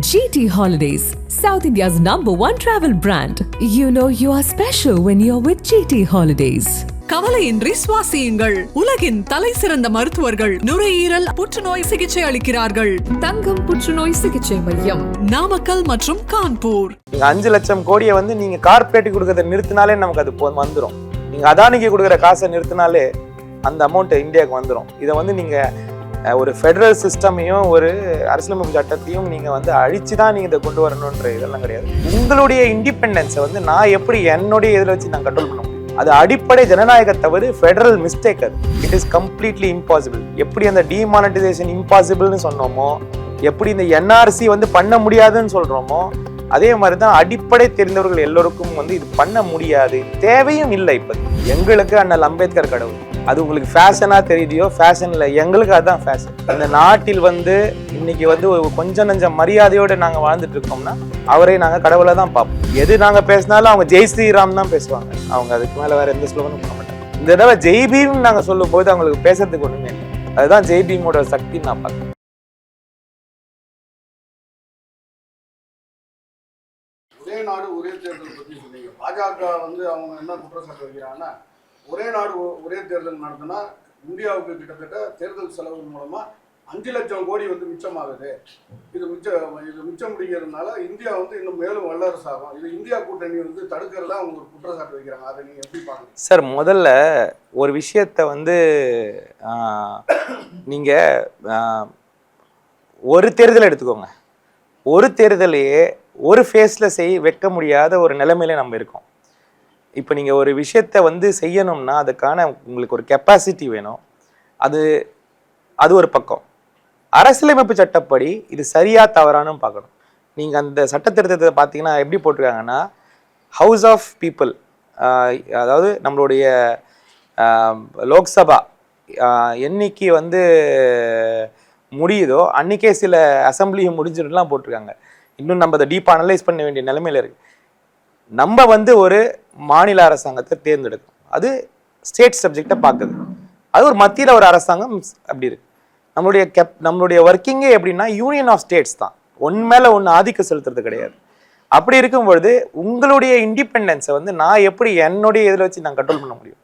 GT Holidays, South India's number one travel brand. You know you are special when you're with GT Holidays. கவலையின்றி சுவாசியுங்கள். உலகின் தலை சிறந்த மருத்துவர்கள் நுரையீரல் புற்றுநோய் சிகிச்சை அளிக்கிறார்கள். தங்கம் புற்றுநோய் சிகிச்சை மையம். நாமக்கல் மற்றும் கான்பூர். நீங்க அஞ்சு லட்சம் கோடியை வந்து நீங்க கார்பரேட் கொடுக்கறத நிறுத்தினாலே நமக்கு அது வந்துரும். நீங்க அதானிக்கு கொடுக்குற காசை நிறுத்தினாலே அந்த அமௌண்ட் இந்தியாவுக்கு வந்துரும். இதை வந்து நீங்க ஒரு ஃபெடரல் சிஸ்டமையும் ஒரு அரசியலமைப்பு சட்டத்தையும் நீங்கள் வந்து அழிச்சு தான் நீங்கள் இதை கொண்டு வரணுன்ற இதெல்லாம் கிடையாது. உங்களுடைய இண்டிபெண்டன்ஸை வந்து நான் எப்படி என்னுடைய இதில் வச்சு நான் கண்ட்ரோல் பண்ண முடியும்? அது அடிப்படை ஜனநாயக தவறு ஃபெடரல் மிஸ்டேக் அது. இட் இஸ் கம்ப்ளீட்லி இம்பாசிபிள் எப்படி அந்த டிமானடைசேஷன் இம்பாசிபிள்னு சொன்னோமோ எப்படி இந்த என்ஆர்சி வந்து பண்ண முடியாதுன்னு சொல்கிறோமோ அதே மாதிரி தான் அடிப்படை தெரிந்தவர்கள் எல்லோருக்கும் வந்து இது பண்ண முடியாது. தேவையும் இல்லை இப்போ எங்களுக்கு அண்ணல் அம்பேத்கர் கடவுள். அது உங்களுக்கு ஃபேஷனாக தெரியுதையோ ஃபேஷன் இல்லை. எங்களுக்கு அதுதான் ஃபேஷன் இந்த நாட்டில் வந்து இன்னைக்கு வந்து ஒரு கொஞ்சம் நஞ்சம் மரியாதையோடு நாங்கள் வாழ்ந்துட்டு இருக்கோம்னா அவரை நாங்கள் கடவுளை தான் பார்ப்போம். எது நாங்கள் பேசினாலும் அவங்க ஜெய் ஸ்ரீராம் தான் பேசுவாங்க. அவங்க அதுக்கு மேலே வேறு எந்த ஸ்லோகனும் பண்ண மாட்டாங்க. இந்த தடவை ஜெய் பீம் நாங்கள் சொல்லும்போது அவங்களுக்கு பேசுறதுக்கு ஒன்றுமே இல்லை. அதுதான் ஜெய் பீமோட சக்தி நான் பார்க்குறேன். ஒரே நாடு ஒரே தேர்தல் பற்றி சொன்னீங்க. பாஜக வந்து அவங்க என்ன குற்றச்சாட்டு வைக்கிறாங்கன்னா ஒரே நாடு ஒரே தேர்தல் நடத்தினா இந்தியாவுக்கு கிட்டத்தட்ட தேர்தல் செலவு மூலமா அஞ்சு லட்சம் கோடி வந்து மிச்சமாகுது. இது மிச்சம் இது மிச்சம் முடிக்கிறதுனால இந்தியா வந்து இன்னும் மேலும் வல்லரசு ஆகும் இது இந்தியா கூட்டணி வந்து தடுக்கிறதா அவங்க ஒரு குற்றச்சாட்டு வைக்கிறாங்க. அதை நீங்க எப்படி பாக்குறீங்க? சார் முதல்ல ஒரு விஷயத்த வந்து நீங்கள் நீங்க ஒரு தேர்தல் எடுத்துக்கோங்க. ஒரு தேர்தலையே ஒரு ஃபேஸில் செய் வைக்க முடியாத ஒரு நிலைமையில நம்ம இருக்கோம். இப்போ நீங்கள் ஒரு விஷயத்த வந்து செய்யணும்னா அதுக்கான உங்களுக்கு ஒரு கெப்பாசிட்டி வேணும். அது அது ஒரு பக்கம். அரசியலமைப்பு சட்டப்படி இது சரியா தவறானும் பார்க்கணும். நீங்கள் அந்த சட்ட திருத்தத்தை பார்த்தீங்கன்னா எப்படி போட்டிருக்காங்கன்னா ஹவுஸ் ஆஃப் பீப்புள் அதாவது நம்மளுடைய லோக்சபா என்னைக்கு வந்து முடியுதோ அன்றைக்கே சில அசம்பிளியும் முடிஞ்சிருலாம் போட்டிருக்காங்க. இன்னும் நம்ம அதை டீப் அனலைஸ் பண்ண வேண்டிய நிலமையில இருக்குது நம்ம வந்து ஒரு மாநில அரசாங்கத்தை தேர்ந்தெடுக்கும் அது ஸ்டேட் சப்ஜெக்டை பார்க்குது. அது ஒரு மத்தியில் ஒரு அரசாங்கம் அப்படி இருக்கு. நம்மளுடைய கெப் நம்மளுடைய ஒர்க்கிங்கே எப்படின்னா யூனியன் ஆஃப் ஸ்டேட்ஸ் தான். ஒன் மேலே ஒன்று ஆதிக்கம் செலுத்துறது கிடையாது. அப்படி இருக்கும் பொழுது உங்களுடைய இண்டிபெண்டன்ஸை வந்து நான் எப்படி என்னுடைய இதில் வச்சு நான் கண்ட்ரோல் பண்ண முடியும்?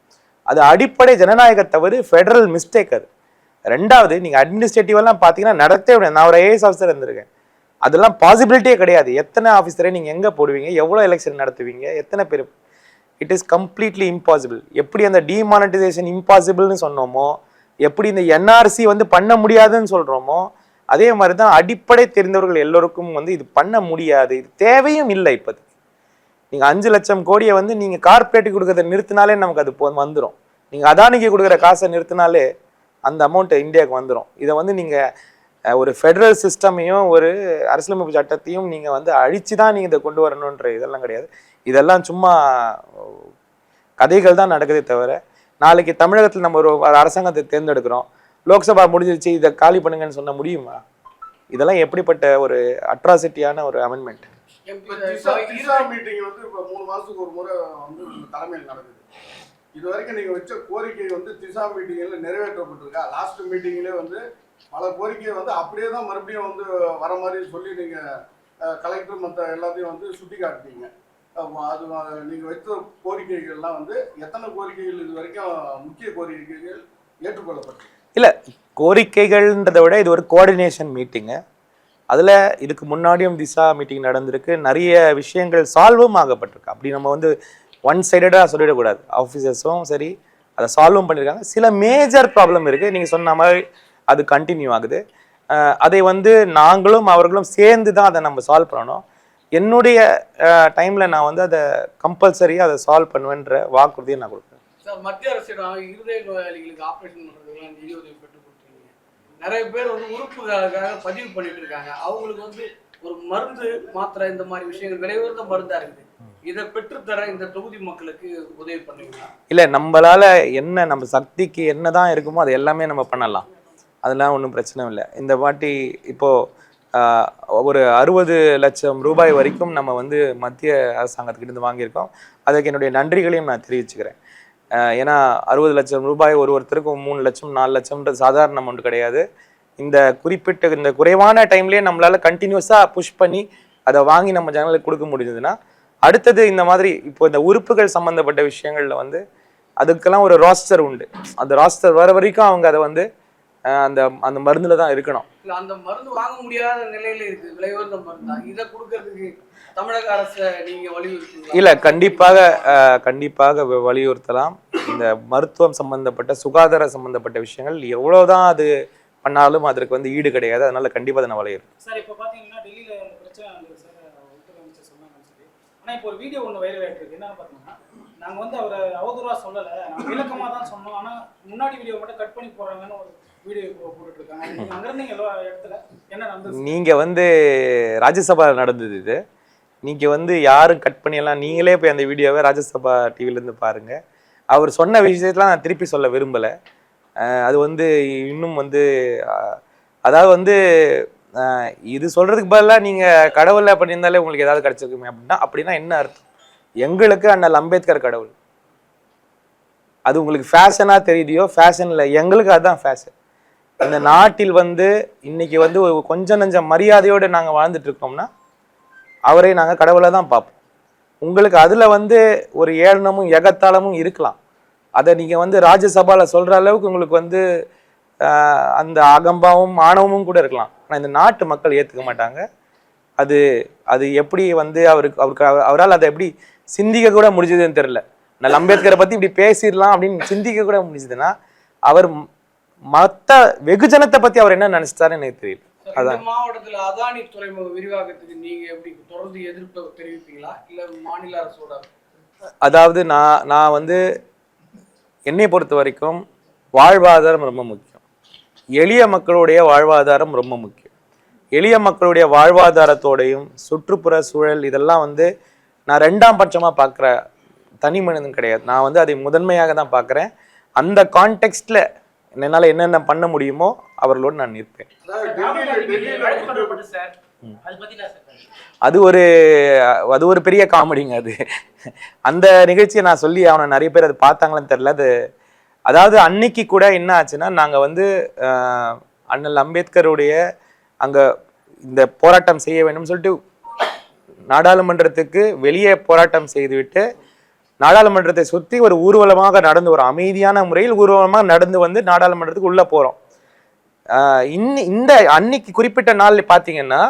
அது அடிப்படை ஜனநாயக தவறு ஃபெடரல் மிஸ்டேக் அது. ரெண்டாவது நீங்கள் அட்மினிஸ்ட்ரேட்டிவெல்லாம் பார்த்தீங்கன்னா நடத்தவே முடியாது. நான் ஒரு ஐஏஎஸ் ஆஃபீஸர் இருந்திருக்கேன். அதெல்லாம் பாசிபிலிட்டியே கிடையாது. எத்தனை ஆஃபீஸரை நீங்கள் எங்கே போடுவீங்க? எவ்வளோ எலெக்ஷன் நடத்துவீங்க? எத்தனை பேர்? இட் இஸ் கம்ப்ளீட்லி இம்பாசிபிள் எப்படி அந்த டிமானடைசேஷன் இம்பாசிபிள்னு சொன்னோமோ எப்படி இந்த என்ஆர்சி வந்து பண்ண முடியாதுன்னு சொல்கிறோமோ அதே மாதிரி தான் அடிப்படை தெரிந்தவர்கள் எல்லோருக்கும் வந்து இது பண்ண முடியாது. இது தேவையும் இல்லை இப்போது நீங்கள் அஞ்சு லட்சம் கோடியை வந்து நீங்கள் கார்பரேட்டுக்கு கொடுக்கறத நிறுத்தினாலே நமக்கு அது வந்துடும் நீங்கள் அதானிக்கு கொடுக்குற காசை நிறுத்தினாலே அந்த அமௌண்ட்டு இந்தியாவுக்கு வந்துடும் இதை வந்து நீங்கள் ஒரு ஃபெடரல் சிஸ்டமையும் ஒரு அரசியலமைப்பு சட்டத்தையும் நீங்கள் வந்து அழிச்சு தான் நீங்கள் இதை கொண்டு வரணுன்ற இதெல்லாம் கிடையாது. இதெல்லாம் சும்மா கதைகள் தான் நடக்குதே தவிர நாளைக்கு தமிழகத்தில் நம்ம ஒரு அரசாங்கத்தை தேர்ந்தெடுக்கிறோம். லோக்சபா முடிஞ்சிருச்சு இதை காலி பண்ணுங்கன்னு சொன்ன முடியுமா? இதெல்லாம் எப்படிப்பட்ட ஒரு அட்ராசிட்டியான ஒரு அமெண்ட்மெண்ட் இப்ப திசா திசா மீட்டிங் வந்து இப்ப மூணு மாசத்துக்கு ஒரு முறை வந்து உங்க தலைமையில் நடக்குது. இது வரைக்கும் நீங்க வச்ச கோரிக்கை வந்து திசா மீட்டிங்ல நிறைவேற்றப்பட்டிருக்கா? லாஸ்ட் மீட்டிங்லேயே வந்து பல கோரிக்கையை வந்து அப்படியே தான் மறுபடியும் வந்து வர மாதிரி சொல்லி நீங்க கலெக்டர் மற்ற எல்லாத்தையும் வந்து சுட்டி காட்டுறீங்க அது நீங்கள் நீங்க வைத்த கோரிக்கைகள்லாம் வந்து எத்தனை கோரிக்கைகள் இது வரைக்கும் முக்கிய கோரிக்கைகள் ஏற்றுக்கொள்ளப்பட்டிருக்கு இல்லை கோரிக்கைகள்ன்றதை விட இது ஒரு கோஆர்டினேஷன் மீட்டிங்கு அதில் இதுக்கு முன்னாடியும் திசா மீட்டிங் நடந்திருக்கு. நிறைய விஷயங்கள் சால்வும் ஆகப்பட்டிருக்கு. அப்படி நம்ம வந்து ஒன் சைடடாக சொல்லிடக்கூடாது. ஆஃபீஸர்ஸும் சரி அதை சால்வும் பண்ணியிருக்காங்க. சில மேஜர் ப்ராப்ளம் இருக்குது நீங்கள் சொன்ன மாதிரி அது கண்டினியூ ஆகுது. அதை வந்து நாங்களும் அவர்களும் சேர்ந்து தான் அதை நம்ம சால்வ் பண்ணணும். என்னுடைய டைமில் நான் வந்து அதை கம்பல்சரியாக அதை சால்வ் பண்ணுவேன்ற வாக்குறுதியை நான் சார் மத்திய அரசிடம் இருதய நோயாளிகளுக்கு ஆப்ரேஷன் பண்ணுறதுக்கெல்லாம் நிதி உதவி பெற்று கொடுத்துருக்கீங்க. நிறைய பேர் வந்து உறுப்புகளுக்காக பதிவு பண்ணிட்டு இருக்காங்க. அவங்களுக்கு வந்து ஒரு மருந்து மாத்திரை இந்த மாதிரி விஷயங்கள் விலை உயர்ந்த மருந்தா இருக்குது. இதை பெற்றுத்தர இந்த தொகுதி மக்களுக்கு உதவி பண்ணுவீங்களா? இல்லை நம்மளால என்ன நம்ம சக்திக்கு என்ன தான் இருக்குமோ அது எல்லாமே நம்ம பண்ணலாம். அதெல்லாம் ஒன்றும் பிரச்சனை இல்லை. இந்த வாட்டி இப்போது ஒரு அறுபது லட்சம் ரூபாய் வரைக்கும் நம்ம வந்து மத்திய அரசாங்கத்துக்கிட்டேருந்து வாங்கியிருக்கோம். அதுக்கு என்னுடைய நன்றிகளையும் நான் தெரிவிச்சுக்கிறேன். ஏன்னா அறுபது லட்சம் ரூபாய் ஒரு ஒருத்தருக்கும் மூணு லட்சம் நாலு லட்சம்ன்றது சாதாரண அமௌண்ட் கிடையாது. இந்த குறிப்பிட்ட இந்த குறைவான டைம்லேயே நம்மளால் கண்டினியூஸாக புஷ் பண்ணி அதை வாங்கி நம்ம ஜனங்களுக்கு கொடுக்க முடிஞ்சதுன்னா அடுத்தது இந்த மாதிரி இப்போ இந்த உறுப்புகள் சம்மந்தப்பட்ட விஷயங்களில் வந்து அதுக்கெல்லாம் ஒரு ராஸ்டர் உண்டு. அந்த ராஸ்டர் வர வரைக்கும் அவங்க அதை வந்து அந்த அந்த மருந்துல தான் இருக்கணும். இல்ல அந்த மருந்து வாங்க முடியாத நிலையில இருக்கு. விலை உயர்ந்த மருந்து? இதை கொடுக்கறதுக்கு தமிழக அரசை நீங்க வலியுறுத்தீங்களா இல்ல கண்டிப்பாக கண்டிப்பாக வ- வலியுறுத்தலாம். இந்த மருத்துவம் சம்பந்தப்பட்ட சுகாதார சம்பந்தப்பட்ட விஷயங்கள் எவ்வளவுதான் அது பண்ணாலும் அதற்கு வந்து ஈடு கிடையாது. அதனால கண்டிப்பா அதை நான் வலியுறுத்தேன் சார் இப்போ பார்த்தீங்கன்னா டெல்லியில் பிரச்சனை சார். சொன்னாங்கன்னு சொல்லி. ஆனால் இப்போ ஒரு வீடியோ ஒன்று வைரல் ஆகிட்டு இருக்கு. என்னன்னு பார்த்தீங்கன்னா நாங்கள் வந்து அவரை அவதூறாக சொல்லலை. நாங்கள் விளக்கமாக தான் சொன்னோம். ஆனால் முன்னாடி வீடியோ மட்டும் கட் பண்ணி போடுறாங்கன்னு ஒரு நீங்கள் நீங்க வந்து ராஜ்யசபா நடந்தது இது. நீங்க வந்து யாரும் கட் பண்ணியெல்லாம் நீங்களே போய் அந்த வீடியோவை ராஜ்யசபா டிவில இருந்து பாருங்க. அவர் சொன்ன விஷயத்தெல்லாம் நான் திருப்பி சொல்ல விரும்பல. அது வந்து இன்னும் வந்து அதாவது வந்து இது சொல்றதுக்கு பதிலாக நீங்க கடவுளை பண்ணியிருந்தாலே உங்களுக்கு ஏதாவது கிடைச்சிருக்குமே அப்படின்னா அப்படின்னா என்ன அர்த்தம்? எங்களுக்கு அண்ணல் அம்பேத்கர் கடவுள். அது உங்களுக்கு ஃபேஷனா தெரியுதையோ ஃபேஷன் இல்லை எங்களுக்கு அதுதான் ஃபேஷன் இந்த நாட்டில் வந்து இன்னைக்கு வந்து ஒரு கொஞ்சம் நஞ்சம் மரியாதையோடு நாங்கள் வாழ்ந்துட்டு இருக்கோம்னா அவரை நாங்கள் கடவுளை தான் பார்ப்போம். உங்களுக்கு அதில் வந்து ஒரு ஏளனமும் எகத்தாளமும் இருக்கலாம். அதை நீங்கள் வந்து ராஜ்யசபாவில் சொல்கிற அளவுக்கு உங்களுக்கு வந்து அந்த அகம்பாவும் ஆணவமும் கூட இருக்கலாம். ஆனால் இந்த நாட்டு மக்கள் ஏற்றுக்க மாட்டாங்க. அது அது எப்படி வந்து அவருக்கு அவருக்கு அவ- அவரால் அதை எப்படி சிந்திக்க கூட முடிஞ்சதுன்னு தெரில நான் அம்பேத்கரை பற்றி இப்படி பேசிடலாம் அப்படின்னு சிந்திக்க கூட முடிஞ்சதுன்னா அவர் மற்ற வெகுஜனத்தை பற்றி அவர் என்ன நினைச்சிட்டாருன்னு எனக்கு தெரியல. அதான். மாவட்டத்துல அதானி துறைமுக விரிவாக்கத்துக்கு நீங்க எப்படி தொடர்ந்து எதிர்ப்பு தெரிவிப்பீங்களா? இல்ல மாநில அரசோட அதாவது நான் நான் வந்து என்னை பொறுத்த வரைக்கும் வாழ்வாதாரம் ரொம்ப முக்கியம். எளிய மக்களுடைய வாழ்வாதாரம் ரொம்ப முக்கியம். எளிய மக்களுடைய வாழ்வாதாரத்தோடையும் சுற்றுப்புற சூழல் இதெல்லாம் வந்து நான் ரெண்டாம் பட்சமாக பார்க்குற தனி மனிதன் கிடையாது. நான் வந்து அதை முதன்மையாக தான் பார்க்குறேன். அந்த கான்டெக்ஸ்டில் என்னால் என்னென்ன பண்ண முடியுமோ அவர்களோடு நான் நிற்பேன். அது ஒரு அது ஒரு பெரிய காமெடிங்க அது. அந்த நிகழ்ச்சியை நான் சொல்லி அவனை நிறைய பேர் அது பார்த்தாங்களான்னு தெரில அது அதாவது அன்னைக்கு கூட என்ன ஆச்சுன்னா நாங்கள் வந்து அண்ணல் அம்பேத்கருடைய அங்கே இந்த போராட்டம் செய்ய வேண்டும் சொல்லிட்டு நாடாளுமன்றத்துக்கு வெளியே போராட்டம் செய்துவிட்டு நாடாளுமன்றத்தை சுற்றி ஒரு ஊர்வலமாக நடந்து வரும். அமைதியான முறையில் ஊர்வலமாக நடந்து வந்து நாடாளுமன்றத்துக்கு உள்ளே போகிறோம் இன்னி இந்த அன்னைக்கு குறிப்பிட்ட நாள் பார்த்தீங்கன்னா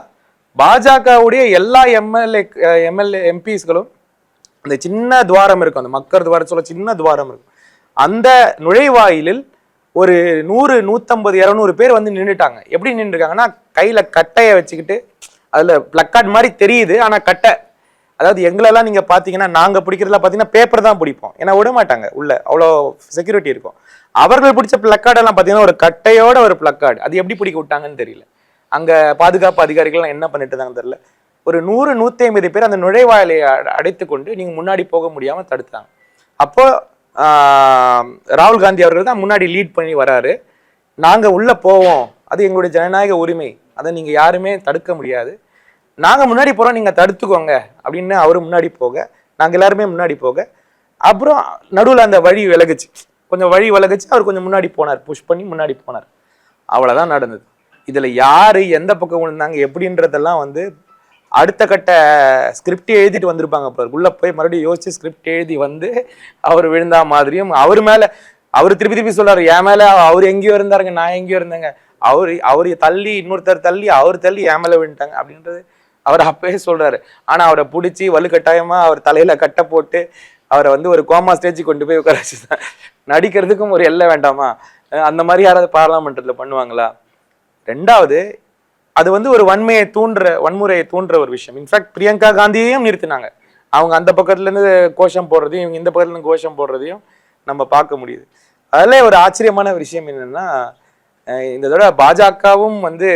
பாஜகவுடைய எல்லா எம்எல்ஏ எம்எல்ஏ எம்பிஸ்களும் அந்த சின்ன துவாரம் இருக்கும். அந்த மக்கள் துவாரம் சொல்ல சின்ன துவாரம் இருக்கும். அந்த நுழைவாயிலில் ஒரு நூறு நூற்றம்பது இரநூறு பேர் வந்து நின்றுட்டாங்க எப்படி நின்றுருக்காங்கன்னா கையில் கட்டையை வச்சுக்கிட்டு அதில் பிளக்கார்ட் மாதிரி தெரியுது. ஆனால் கட்டை அதாவது எங்களெல்லாம் நீங்கள் பார்த்தீங்கன்னா நாங்கள் பிடிக்கிறதுலாம் பார்த்தீங்கன்னா பேப்பர் தான் பிடிப்போம். ஏன்னா விட மாட்டாங்க. உள்ள அவ்வளோ செக்யூரிட்டி இருக்கும். அவர்கள் பிடிச்ச பிளக்கார்டெல்லாம் பார்த்தீங்கன்னா ஒரு கட்டையோட ஒரு பிளக்கார்டு அது எப்படி பிடிக்க விட்டாங்கன்னு தெரியல. அங்கே பாதுகாப்பு அதிகாரிகள்லாம் என்ன பண்ணிட்டு தெரியல. ஒரு நூறு நூற்றி ஐம்பது பேர் அந்த நுழைவாயிலை அடைத்து கொண்டு நீங்கள் முன்னாடி போக முடியாமல் தடுத்தாங்க. அப்போ ராகுல் காந்தி அவர்கள் தான் முன்னாடி லீட் பண்ணி வராரு. நாங்கள் உள்ளே போவோம். அது எங்களுடைய ஜனநாயக உரிமை. அதை நீங்கள் யாருமே தடுக்க முடியாது. நாங்கள் முன்னாடி போகிறோம் நீங்கள் தடுத்துக்கோங்க. அப்படின்னு அவர் முன்னாடி போக நாங்கள் எல்லாருமே முன்னாடி போக அப்புறம் நடுவில் அந்த வழி விலகுச்சு. கொஞ்சம் வழி விலகுச்சு அவர் கொஞ்சம் முன்னாடி போனார். புஷ் பண்ணி முன்னாடி போனார். அவ்வளோதான் நடந்தது. இதில் யார் எந்த பக்கம் விழுந்தாங்க எப்படின்றதெல்லாம் வந்து அடுத்த கட்ட ஸ்கிரிப்ட் எழுதிட்டு வந்திருப்பாங்க அப்போ உள்ளே போய் மறுபடியும் யோசிச்சு ஸ்கிரிப்ட் எழுதி வந்து அவர் விழுந்தா மாதிரியும் அவர் மேலே அவர் திருப்பி திருப்பி சொல்கிறார் என் மேலே அவர் எங்கேயோ இருந்தாருங்க நான் எங்கேயோ இருந்தேங்க. அவர் அவர் தள்ளி இன்னொருத்தர் தள்ளி அவர் தள்ளி என் மேலே விழுந்துட்டாங்க. அப்படின்றது அவர் அப்பவே சொல்றாரு. ஆனா அவரை பிடிச்சி வலுக்கட்டாயமா அவர் தலையில கட்டை போட்டு அவரை வந்து ஒரு கோமா ஸ்டேஜ் கொண்டு போய் உட்கார வச்சுதான். நடிக்கிறதுக்கும் ஒரு எல்லை வேண்டாமா? அந்த மாதிரி யாராவது பாராளுமன்றத்துல பண்ணுவாங்களா? ரெண்டாவது அது வந்து ஒரு வன்மையை தூண்டுற வன்முறையை தூண்டுற ஒரு விஷயம். இன்ஃபேக்ட் பிரியங்கா காந்தியையும் நிறுத்தினாங்க. அவங்க அந்த பக்கத்துலேருந்து கோஷம் போடுறதையும் இவங்க இந்த பக்கத்துலேருந்து கோஷம் போடுறதையும் நம்ம பார்க்க முடியுது. அதில் ஒரு ஆச்சரியமான விஷயம் என்னென்னா இந்த தடவை பாஜகவும் வந்து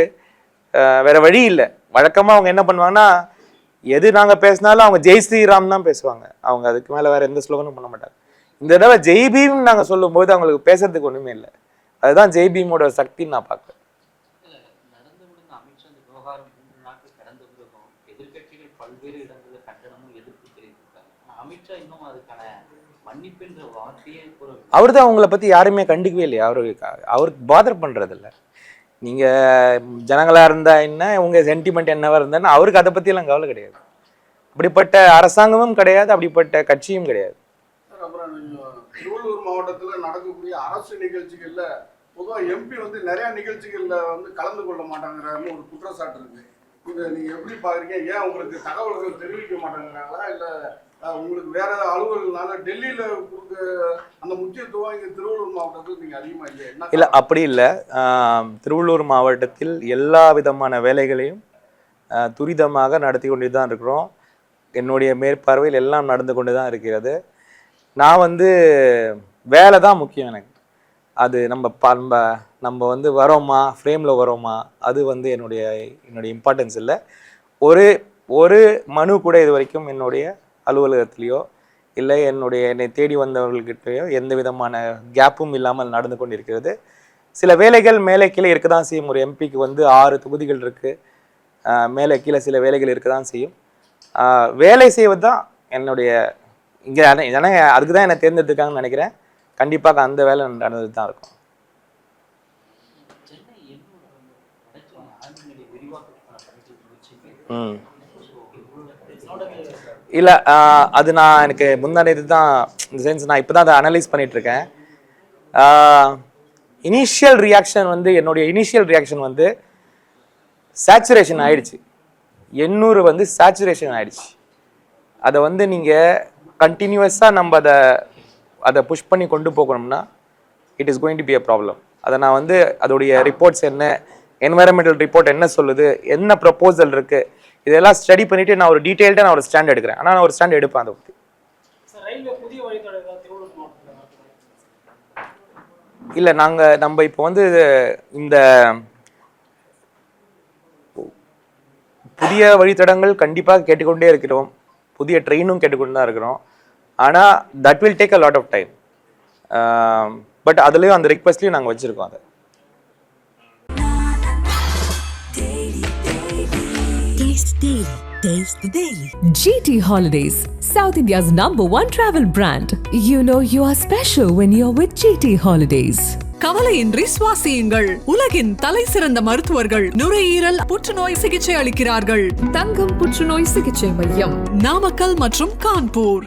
வேற வழி இல்லை. வழக்கமா அவங்க என்ன பண்ணுவாங்கன்னா எது நாங்க பேசினாலும் அவங்க ஜெய் ஸ்ரீராம் தான் பேசுவாங்க. அவங்க அதுக்கு மேல வேற எந்த ஸ்லோகனும் பண்ண மாட்டாங்க. இந்த தடவை ஜெய் பீம் நாங்க சொல்லும்போது அவங்களுக்கு பேசுறதுக்கு ஒண்ணுமே இல்லை. அதுதான் ஜெய் பீமோட சக்தின்னு நான் பார்க்குறேன். அவர் தான் உங்களை பத்தி யாருமே கண்டுக்கவே இல்லையா? அவரு அவருக்கு பாதர் பண்றது இல்ல நீங்கள் ஜனங்களாக இருந்தா என்ன உங்கள் சென்டிமெண்ட் என்னவா இருந்தான்னு அவருக்கு அதை பற்றியெல்லாம் கவலை கிடையாது. அப்படிப்பட்ட அரசாங்கமும் கிடையாது அப்படிப்பட்ட கட்சியும் கிடையாது. அப்புறம் திருவள்ளூர் நடக்கக்கூடிய அரசு நிகழ்ச்சிகளில் பொதுவாக எம்பி வந்து நிறையா நிகழ்ச்சிகளில் வந்து கலந்து கொள்ள மாட்டாங்கிறாங்க ஒரு குற்றச்சாட்டு இருக்கு. இதை நீங்கள் எப்படி பார்க்குறீங்க? ஏன் உங்களுக்கு தகவல்கள் தெரிவிக்க மாட்டேங்கிறாங்களா? இல்லை உங்களுக்கு வேற ஏதாவது அலுவல்கள்னால டெல்லியில அந்த முக்கியத்துவம் இங்க திருவள்ளூர் மாவட்டத்தில் நீங்க அதிகமா இல்லை இல்லை அப்படி இல்லை. திருவள்ளூர் மாவட்டத்தில் எல்லா விதமான வேலைகளையும் துரிதமாக நடத்தி கொண்டு தான் இருக்கிறோம். என்னுடைய மேற்பார்வையில் எல்லாம் நடந்து கொண்டு தான் இருக்கிறது. நான் வந்து வேலை தான் முக்கியம் எனக்கு. அது நம்ம ப நம்ம நம்ம வந்து வரோமா ஃப்ரேமில் வரோமா அது வந்து என்னுடைய என்னுடைய இம்பார்ட்டன்ஸ் இல்லை. ஒரு ஒரு மனு கூட இது வரைக்கும் என்னுடைய அலுவலகத்திலேயோ இல்லை என்னுடைய என்னை தேடி வந்தவர்கள்கிட்டயோ எந்த விதமான கேப்பும் இல்லாமல் நடந்து கொண்டிருக்கிறது. சில வேலைகள் மேலே கீழே இருக்க தான் செய்யும். ஒரு எம்பிக்கு வந்து ஆறு தொகுதிகள் இருக்குது மேலே கீழே சில வேலைகள் இருக்க தான் செய்யும் வேலை செய்வது தான் என்னுடைய இங்கே ஜனங்க அதுக்கு தான் என்னை தேர்ந்தெடுத்துருக்காங்கன்னு நினைக்கிறேன். கண்டிப்பாக அந்த வேலை நடந்தது தான் இருக்கும். சென்னை இல்லை அது நான் எனக்கு முன்னாடி தான் இந்த சென்ஸ் நான் இப்போ தான் அதை அனலைஸ் பண்ணிகிட்ருக்கேன் இனிஷியல் ரியாக்ஷன் வந்து என்னுடைய இனிஷியல் ரியாக்ஷன் வந்து சேச்சுரேஷன் ஆயிடுச்சு. எண்ணூறு வந்து சேச்சுரேஷன் ஆயிடுச்சு. அதை வந்து நீங்கள் கண்டினியூஸாக நம்ம அதை அதை புஷ் பண்ணி கொண்டு போகணும்னா it is going to be a problem அதை நான் வந்து அதோடைய ரிப்போர்ட்ஸ் என்ன என்வரன்மெண்டல் ரிப்போர்ட் என்ன சொல்லுது என்ன ப்ரப்போசல் இருக்குது இதெல்லாம் ஸ்டடி பண்ணிவிட்டு நான் ஒரு டீட்டெயில்டாக நான் ஒரு ஸ்டாண்ட் எடுக்கிறேன். ஆனால் நான் ஒரு ஸ்டாண்ட் எடுப்பேன் அதை பற்றி? இல்லை நாங்கள் நம்ம இப்போ வந்து இந்த புதிய வழித்தடங்கள் கண்டிப்பாக கேட்டுக்கொண்டே இருக்கிறோம். புதிய ட்ரெயினும் கேட்டுக்கொண்டு தான் இருக்கிறோம். ஆனால் that will take a lot of time but அதுலேயும் அந்த ரிக்வஸ்ட்லையும் நாங்கள் வச்சுருக்கோம் அதை. Taste Daily. Taste the Daily. GT Holidays, South India's number one travel brand. You know you are special when you're with GT Holidays. கவலையின்றி சுவாசியுங்கள் உலகின் தலை சிறந்த மருத்துவர்கள் நுரையீரல் புற்றுநோய் சிகிச்சை அளிக்கிறார்கள் தங்கம் புற்றுநோய் சிகிச்சை மையம் நாமக்கல் மற்றும் கான்பூர்